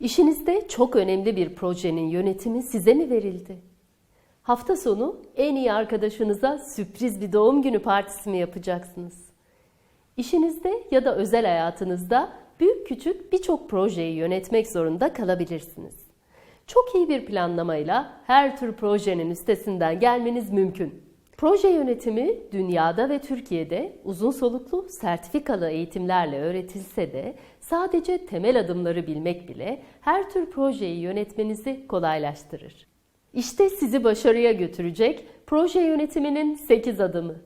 İşinizde çok önemli bir projenin yönetimi size mi verildi? Hafta sonu en iyi arkadaşınıza sürpriz bir doğum günü partisi mi yapacaksınız? İşinizde ya da özel hayatınızda büyük küçük birçok projeyi yönetmek zorunda kalabilirsiniz. Çok iyi bir planlamayla her tür projenin üstesinden gelmeniz mümkün. Proje yönetimi dünyada ve Türkiye'de uzun soluklu sertifikalı eğitimlerle öğretilse de sadece temel adımları bilmek bile her tür projeyi yönetmenizi kolaylaştırır. İşte sizi başarıya götürecek proje yönetiminin 8 adımı.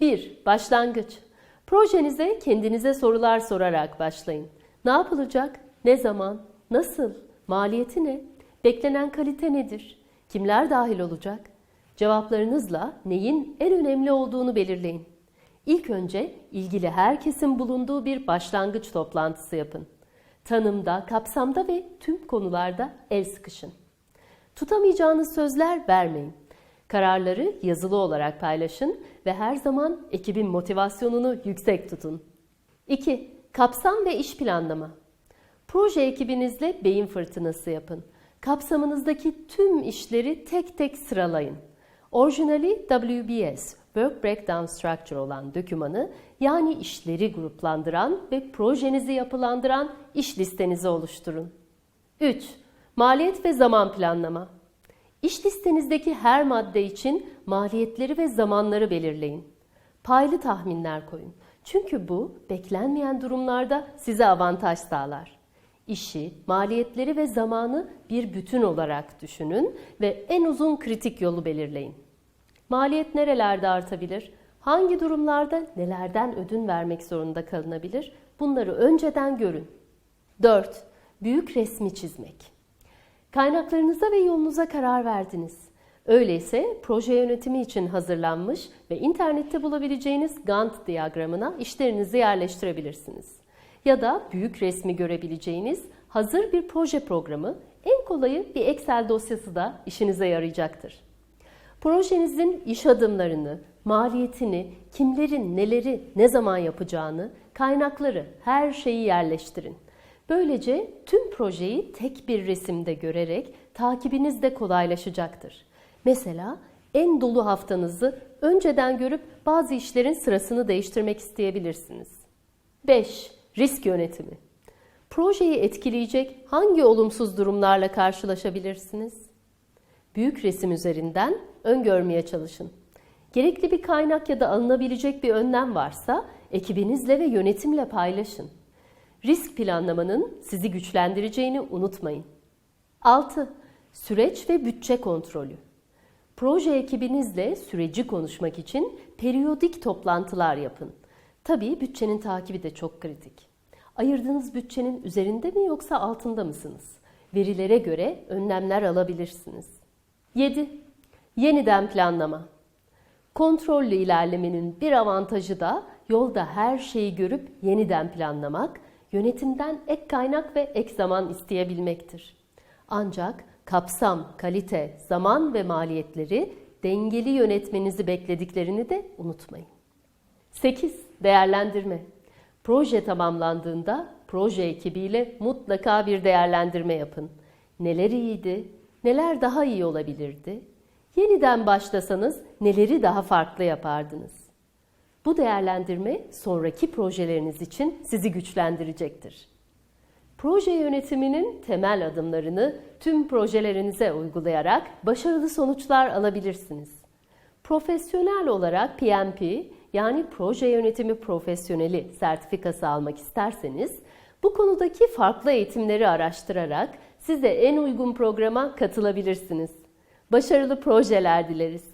1. Başlangıç. Projenize kendinize sorular sorarak başlayın. Ne yapılacak? Ne zaman? Nasıl? Maliyeti ne? Beklenen kalite nedir? Kimler dahil olacak? Cevaplarınızla neyin en önemli olduğunu belirleyin. İlk önce ilgili herkesin bulunduğu bir başlangıç toplantısı yapın. Tanımda, kapsamda ve tüm konularda el sıkışın. Tutamayacağınız sözler vermeyin. Kararları yazılı olarak paylaşın ve her zaman ekibin motivasyonunu yüksek tutun. 2. Kapsam ve iş planlama. Proje ekibinizle beyin fırtınası yapın. Kapsamınızdaki tüm işleri tek tek sıralayın. Orijinali WBS, Work Breakdown Structure olan dokümanı yani işleri gruplandıran ve projenizi yapılandıran iş listenizi oluşturun. 3. Maliyet ve zaman planlama. İş listenizdeki her madde için maliyetleri ve zamanları belirleyin. Paylı tahminler koyun. Çünkü bu beklenmeyen durumlarda size avantaj sağlar. İşi, maliyetleri ve zamanı bir bütün olarak düşünün ve en uzun kritik yolu belirleyin. Maliyet nerelerde artabilir? Hangi durumlarda nelerden ödün vermek zorunda kalınabilir? Bunları önceden görün. 4. Büyük resmi çizmek. Kaynaklarınıza ve yolunuza karar verdiniz. Öyleyse proje yönetimi için hazırlanmış ve internette bulabileceğiniz Gantt diyagramına işlerinizi yerleştirebilirsiniz. Ya da büyük resmi görebileceğiniz hazır bir proje programı, en kolayı bir Excel dosyası da işinize yarayacaktır. Projenizin iş adımlarını, maliyetini, kimlerin neleri ne zaman yapacağını, kaynakları, her şeyi yerleştirin. Böylece tüm projeyi tek bir resimde görerek takibiniz de kolaylaşacaktır. Mesela en dolu haftanızı önceden görüp bazı işlerin sırasını değiştirmek isteyebilirsiniz. 5. Risk yönetimi. Projeyi etkileyecek hangi olumsuz durumlarla karşılaşabilirsiniz? Büyük resim üzerinden öngörmeye çalışın. Gerekli bir kaynak ya da alınabilecek bir önlem varsa ekibinizle ve yönetimle paylaşın. Risk planlamanın sizi güçlendireceğini unutmayın. 6. Süreç ve bütçe kontrolü. Proje ekibinizle süreci konuşmak için periyodik toplantılar yapın. Tabii bütçenin takibi de çok kritik. Ayırdığınız bütçenin üzerinde mi yoksa altında mısınız? Verilere göre önlemler alabilirsiniz. 7. Yeniden planlama. Kontrollü ilerlemenin bir avantajı da yolda her şeyi görüp yeniden planlamak, yönetimden ek kaynak ve ek zaman isteyebilmektir. Ancak kapsam, kalite, zaman ve maliyetleri dengeli yönetmenizi beklediklerini de unutmayın. 8. Değerlendirme. Proje tamamlandığında proje ekibiyle mutlaka bir değerlendirme yapın. Neler iyiydi, neler daha iyi olabilirdi? Yeniden başlasanız neleri daha farklı yapardınız? Bu değerlendirme sonraki projeleriniz için sizi güçlendirecektir. Proje yönetiminin temel adımlarını tüm projelerinize uygulayarak başarılı sonuçlar alabilirsiniz. Profesyonel olarak PMP yani proje yönetimi profesyoneli sertifikası almak isterseniz bu konudaki farklı eğitimleri araştırarak size en uygun programa katılabilirsiniz. Başarılı projeler dileriz.